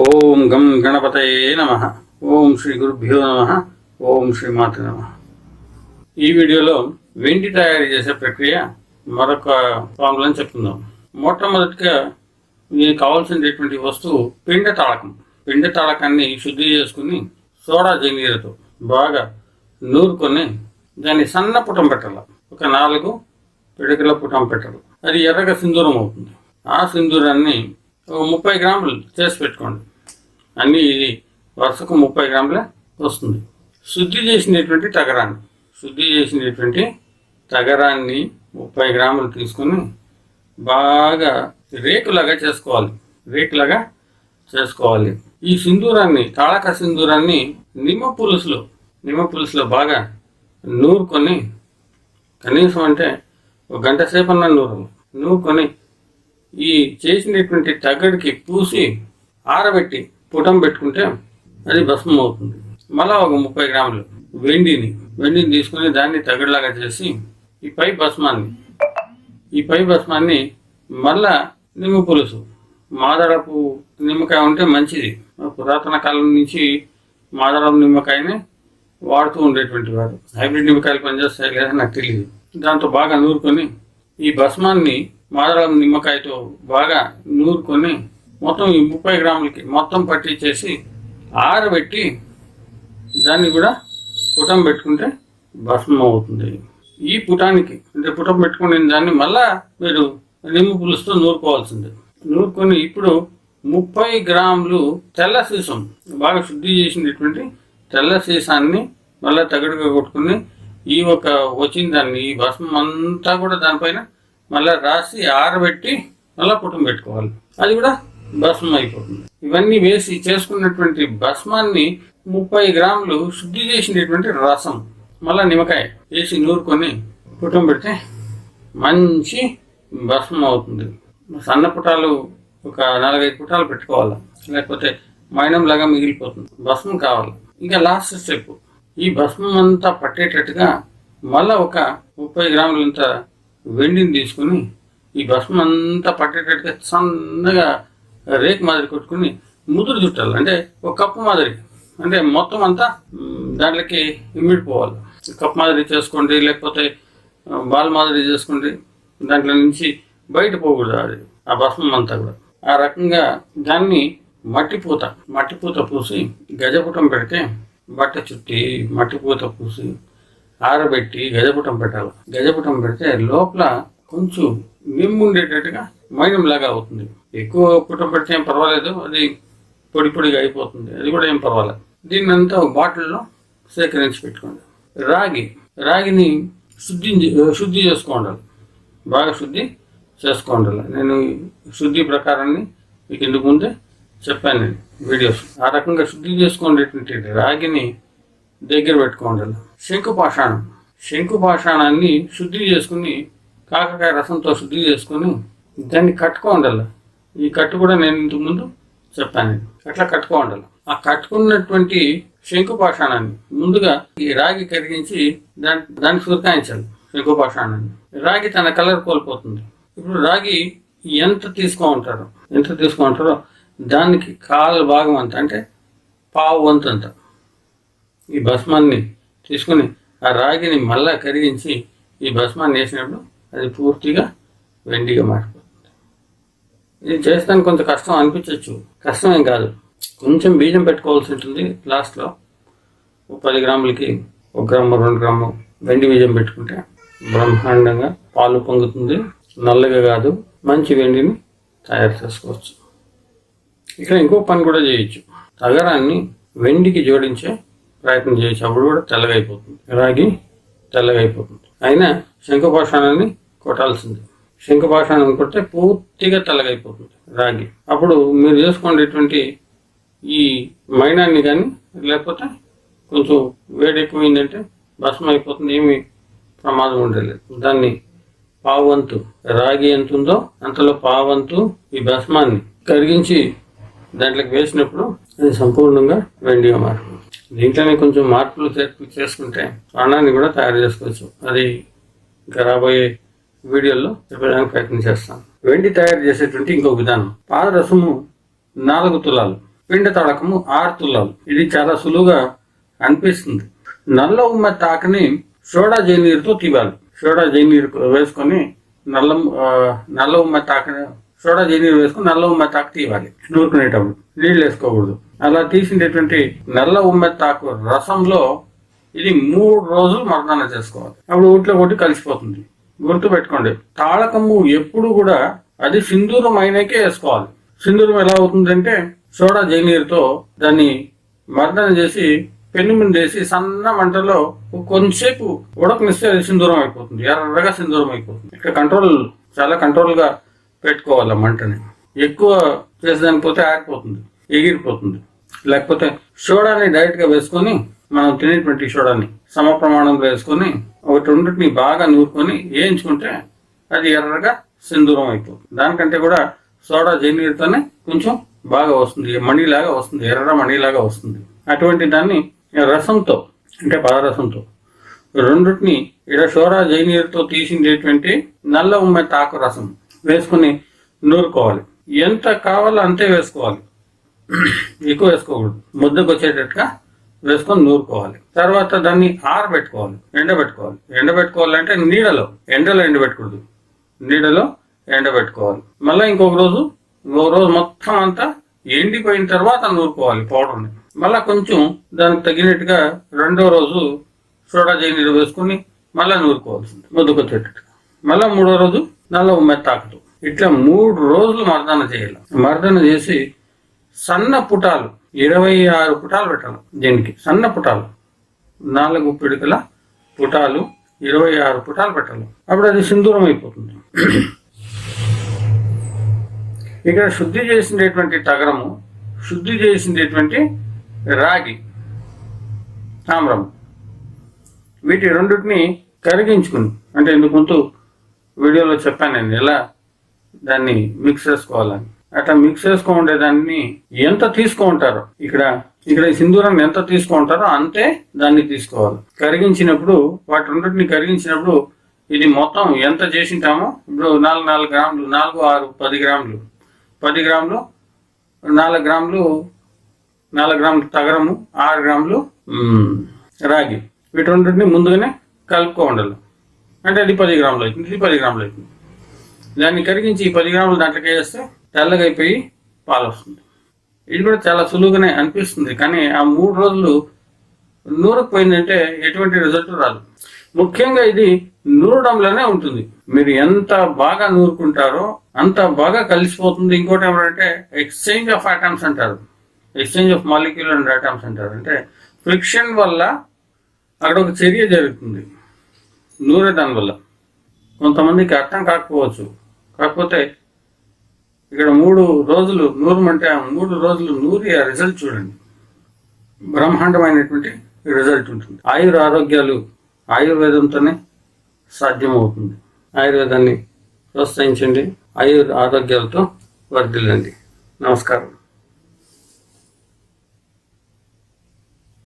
ఓం గం గణపతయే నమ. ఓం శ్రీ గురుభ్యో నమ. ఓం శ్రీమాత నమ. ఈ వీడియోలో వెండి తయారు చేసే ప్రక్రియ మరొక ఫార్ములా చెప్తుందాం మొట్టమొదటిగా దీనికి కావాల్సినటువంటి వస్తువు పిండ తాళకం. పిండ తాళకాన్ని శుద్ధి చేసుకుని సోడా జంగీరతో బాగా నూరుకొని దాన్ని సన్న పుటం పెట్టాలి. ఒక నాలుగు పిడకల పుటం పెట్టాలి. అది ఎర్రగా సింధూరం అవుతుంది. ఆ సింధూరాన్ని ఒక ముప్పై గ్రాములు చేసి పెట్టుకోండి. అన్నీ ఇది వరుసకు ముప్పై గ్రాముల వస్తుంది. శుద్ధి చేసినటువంటి తగరాన్ని శుద్ధి చేసినటువంటి తగరాన్ని ముప్పై గ్రాములు తీసుకొని బాగా రేకులాగా చేసుకోవాలి. రేకులాగా చేసుకోవాలి. ఈ సింధూరాన్ని తాళక సింధూరాన్ని నిమ్మ పులుసులో నిమ్మ పులుసులో బాగా నూరుకొని కనీసం అంటే ఒక గంట సేపు అన్న నూరు నూరుకొని ఈ చేసినటువంటి తగడికి పూసి ఆరబెట్టి పుటం పెట్టుకుంటే అది భస్మం అవుతుంది. మళ్ళా ఒక ముప్పై గ్రాములు వెండిని వెండిని తీసుకొని దాన్ని తగడలాగా చేసి ఈ పై భస్మాన్ని ఈ పై భస్మాన్ని మళ్ళా నిమ్మ పులుసు. మాదడపు నిమ్మకాయ ఉంటే మంచిది. పురాతన కాలం నుంచి మాదడపు నిమ్మకాయని వాడుతూ ఉండేటువంటి వారు. హైబ్రిడ్ నిమ్మకాయలు పనిచేస్తాయి లేదని నాకు తెలియదు దాంతో బాగా నూరుకొని ఈ భస్మాన్ని మాదడపు నిమ్మకాయతో బాగా నూరుకొని మొత్తం ఈ ముప్పై గ్రాములకి మొత్తం పట్టించేసి ఆరబెట్టి దాన్ని కూడా పుటం పెట్టుకుంటే భస్మం అవుతుంది. ఈ పుటానికి అంటే పుటం పెట్టుకునే దాన్ని మళ్ళా మీరు నిమ్మ పులుసుతో నూరుకోవాల్సిందే. నూరుకొని ఇప్పుడు ముప్పై గ్రాములు తెల్ల సీసం బాగా శుద్ధి చేసినటువంటి తెల్ల సీసాన్ని మళ్ళీ తగడుగా కొట్టుకుని ఈ ఒక వచ్చిన దాన్ని ఈ భస్మం అంతా కూడా దానిపైన మళ్ళీ రాసి ఆరబెట్టి మళ్ళీ పుటం పెట్టుకోవాలి. అది కూడా భస్మం అయిపోతుంది ఇవన్నీ వేసి చేసుకున్నటువంటి భస్మాన్ని ముప్పై గ్రాములు శుద్ధి చేసినటువంటి రసం మళ్ళా నిమ్మకాయ వేసి నూరుకొని పుట్టం పెడితే మంచి భస్మం అవుతుంది. సన్న పుటాలు ఒక నాలుగైదు పుటాలు పెట్టుకోవాలి? లేకపోతే మైనం లాగా మిగిలిపోతుంది. భస్మం కావాలి. ఇంకా లాస్ట్ స్టెప్ ఈ భస్మం అంతా పట్టేటట్టుగా మళ్ళా ఒక ముప్పై గ్రాములంత వెండిని తీసుకుని ఈ భస్మం అంతా పట్టేటట్టుగా సన్నగా రేక్ మాదిరి కొట్టుకుని ముదురు చుట్టాలి. అంటే ఒక కప్పు మాదిరి. అంటే మొత్తం అంతా దాంట్లోకి ఇమ్మిడిపోవాలి కప్పు మాదిరి చేసుకోండి లేకపోతే బాల్ మాదిరి చేసుకోండి దాంట్లో నుంచి బయట పోకూడదు అది ఆ భస్మం అంతా కూడా. ఆ రకంగా దాన్ని మట్టిపూత మట్టిపూత పూసి గజపుటం పెడితే బట్ట చుట్టి మట్టిపూత పూసి ఆరబెట్టి గజపుటం పెట్టాలి. గజపుటం పెడితే లోపల కొంచెం నిమ్ముండేటట్టుగా లాగా అవుతుంది. ఎక్కువ పుటం ఏం పర్వాలేదు అది పొడి పొడిగా అయిపోతుంది. అది కూడా ఏం పర్వాలేదు. దీన్ని అంతా బాటిల్లో సేకరించి పెట్టుకోండి. రాగి రాగిని శుద్ధి శుద్ధి చేసుకోండాలి బాగా శుద్ధి చేసుకోండాలి నేను శుద్ధి ప్రకారాన్ని మీకు ఇందుకు ముందే చెప్పాను నేను వీడియోస్. ఆ రకంగా శుద్ధి చేసుకునేటువంటి రాగిని దగ్గర పెట్టుకోండాలి శంకు పాషాణం. శంకు పాషాణాన్ని శుద్ధి చేసుకుని కాకరకాయ రసంతో శుద్ధి చేసుకుని దాన్ని కట్టుకోండాలి ఈ కట్టు కూడా నేను ఇంతకు ముందు చెప్పాను. అట్లా అట్లా కట్టుకోండాలి ఆ కట్టుకున్నటువంటి శంకు పాషాణాన్ని ముందుగా ఈ రాగి కరిగించి దాని దాన్ని సురకాయించాలి శంకు పాషాణాన్ని రాగి తన కలర్ కోల్పోతుంది. ఇప్పుడు రాగి ఎంత తీసుకుంటారో ఎంత తీసుకుంటారో దానికి కాలు భాగం అంత అంటే పావు వంతు అంత. ఈ భస్మాన్ని తీసుకుని ఆ రాగిని మళ్ళా కరిగించి ఈ భస్మాన్ని వేసినప్పుడు అది పూర్తిగా వెండిగా మారిపోతుంది. ఇది చేస్తానికి కొంత కష్టం అనిపించవచ్చు కష్టం ఏం కాదు. కొంచెం బీజం పెట్టుకోవాల్సి ఉంటుంది లాస్ట్లో పది గ్రాములకి ఒక గ్రాము రెండు గ్రాము వెండి బీజం పెట్టుకుంటే బ్రహ్మాండంగా పాలు పొంగుతుంది. నల్లగా కాదు మంచి వెండిని తయారు చేసుకోవచ్చు. ఇక్కడ ఇంకో పని కూడా చేయొచ్చు. తగరాన్ని వెండికి జోడించే ప్రయత్నం చేయొచ్చు. అప్పుడు కూడా తెల్లగా అయిపోతుంది. రాగి తెల్లగా అయిపోతుంది. అయినా శంఖపాషాణాన్ని కొట్టాల్సింది. శంఖపాషాణం కొడితే పూర్తిగా తలగైపోతుంది రాగి. అప్పుడు మీరు చేసుకునేటువంటి ఈ మైనాన్ని కానీ లేకపోతే కొంచెం వేడి ఎక్కువైందంటే భస్మం అయిపోతుంది ఏమి ప్రమాదం ఉండలేదు. దాన్ని పావంతు రాగి ఎంత ఉందో అంతలో పావంతు ఈ భస్మాన్ని కరిగించి దాంట్లోకి వేసినప్పుడు అది సంపూర్ణంగా వెండిగా మారుతుంది. దీంట్లోనే కొంచెం మార్పులు చేర్పులు చేసుకుంటే ప్రాణాన్ని కూడా తయారు చేసుకోవచ్చు. అది ఇంకా రాబోయే వీడియోల్లో చెప్పడానికి ప్రయత్నం చేస్తాను. వెండి తయారు చేసేటువంటి ఇంకొక విధానం. పాదరసము నాలుగు తులాలు పిండ తడకము ఆరు తులాలు. ఇది చాలా సులువుగా అనిపిస్తుంది. నల్ల ఉమ్మ తాకని సోడా జైనీరుతో తీవాలి సోడా జైనీరు వేసుకొని నల్ల నల్ల ఉమ్మ తాకని సోడా జైనీరు వేసుకొని నల్ల ఉమ్మ తాకు తీయాలి. నూరుకునేటప్పుడు నీళ్ళు వేసుకోకూడదు. అలా తీసినటువంటి నల్ల ఉమ్మ తాకు రసంలో ఇది మూడు రోజులు మర్దన చేసుకోవాలి. అప్పుడు ఊట్లో కొట్టి కలిసిపోతుంది. గుర్తుపెట్టుకోండి. తాళకము ఎప్పుడు కూడా అది సింధూరం అయినాకే వేసుకోవాలి. సింధూరం ఎలా అవుతుందంటే సోడా జైనీరుతో దాన్ని మర్దన చేసి పెన్ను మీద వేసి సన్న మంటలో కొంతసేపు ఉడకనిస్తే అది సింధూరం అయిపోతుంది. ఎర్రగా సింధూరం అయిపోతుంది. ఇక్కడ కంట్రోల్ చాలా కంట్రోల్గా పెట్టుకోవాలి మంటని. ఎక్కువ చేసేదానికి పోతే ఆగిపోతుంది ఎగిరిపోతుంది. లేకపోతే సోడాని డైరెక్ట్గా వేసుకొని మనం తినేటువంటి సోడాని సమ ప్రమాణంలో వేసుకొని ఒకటి రెండింటిని బాగా నూరుకొని వేయించుకుంటే అది ఎర్రగా సింధూరం అయిపోతుంది. దానికంటే కూడా సోడా జైనీరుతోనే కొంచెం బాగా వస్తుంది. మణిలాగా వస్తుంది. ఎర్ర మణిలాగా వస్తుంది. అటువంటి దాన్ని రసంతో అంటే పాదరసంతో. రెండింటిని ఇక్కడ సోడా జైనీరుతో తీసినటువంటి నల్ల ఉమ్మ తాకు రసం వేసుకుని నూరుకోవాలి. ఎంత కావాలో అంతే వేసుకోవాలి. ఎక్కువ వేసుకోకూడదు. ముద్దకు వచ్చేటట్టుగా వేసుకొని నూరుకోవాలి. తర్వాత దాన్ని ఆరబెట్టుకోవాలి ఎండబెట్టుకోవాలి. ఎండబెట్టుకోవాలంటే నీడలో ఎండలో ఎండబెట్టకూడదు నీడలో ఎండబెట్టుకోవాలి. మళ్ళీ ఇంకొక రోజు ఇంకొక రోజు మొత్తం అంతా ఎండిపోయిన తర్వాత నూరుకోవాలి పౌడర్ని. మళ్ళీ కొంచెం దానికి తగినట్టుగా రెండో రోజు సోడా జైనీరు వేసుకుని మళ్ళీ నూరుకోవాల్సింది ముద్దకు వచ్చేటట్టుగా మళ్ళీ మూడో రోజు నల్ల మెత్తాకుతూ ఇట్లా మూడు రోజులు మర్దన చేయాలి. మర్దన చేసి సన్న పుటాలు ఇరవై ఆరు పుటాలు పెట్టాలి దీనికి సన్న పుటాలు. నాలుగు పిడికల పుటాలు ఇరవై ఆరు పుటాలు పెట్టాలి. అప్పుడు అది సింధూరం అయిపోతుంది. ఇక్కడ శుద్ధి చేసినటువంటి తగరము శుద్ధి చేసినటువంటి రాగి తామ్రము. వీటి రెండింటిని కరిగించుకుని అంటే ఇందుకు ముందు వీడియోలో చెప్పాను నేను ఎలా దాన్ని మిక్స్ చేసుకోవాలని. అట్లా మిక్స్ చేసుకుంటే దాన్ని ఎంత తీసుకుంటారు ఇక్కడ ఇక్కడ ఈ సింధూరాన్ని ఎంత తీసుకుంటారో అంతే దాన్ని తీసుకోవాలి. కరిగించినప్పుడు వాటి రెండింటిని కరిగించినప్పుడు ఇది మొత్తం ఎంత చేసింటామో ఇప్పుడు నాలుగు నాలుగు గ్రాములు నాలుగు ఆరు పది గ్రాములు. పది గ్రాములు నాలుగు గ్రాములు నాలుగు గ్రాములు తగరము ఆరు గ్రాములు రాగి. వీటి రెండింటిని ముందుగానే కలుపుకో ఉండాలి అంటే అది పది గ్రాములు అవుతుంది ఇది పది గ్రాములు అవుతుంది. దాన్ని కరిగించి ఈ పది గ్రాములు దాంట్లోకి వేస్తే తెల్లగా అయిపోయి పాలు వస్తుంది. ఇది కూడా చాలా సులువుగానే అనిపిస్తుంది కానీ ఆ మూడు రోజులు నూరకపోయిందంటే ఎటువంటి రిజల్ట్ రాదు. ముఖ్యంగా ఇది నూరడంలోనే ఉంటుంది. మీరు ఎంత బాగా నూరుకుంటారో అంత బాగా కలిసిపోతుంది. ఇంకోటి ఏమంటే ఎక్స్చేంజ్ ఆఫ్ ఐటమ్స్ అంటారు. Exchange of molecule and items అంటారు. అంటే ఫ్రిక్షన్ వల్ల అక్కడ ఒక చర్య జరుగుతుంది. నూరే వల్ల. కొంతమందికి అర్థం కాకపోవచ్చు. కాకపోతే ఇక్కడ మూడు రోజులు నూరమంటే ఆ మూడు రోజులు నూరి ఆ రిజల్ట్ చూడండి. బ్రహ్మాండమైనటువంటి రిజల్ట్ ఉంటుంది. ఆయుర ఆరోగ్యాలు ఆయుర్వేదంతోనే సాధ్యమవుతుంది. ఆయుర్వేదాన్ని ప్రోత్సహించండి. ఆయుర్ ఆరోగ్యాలతో వర్ధిల్లండి. నమస్కారం.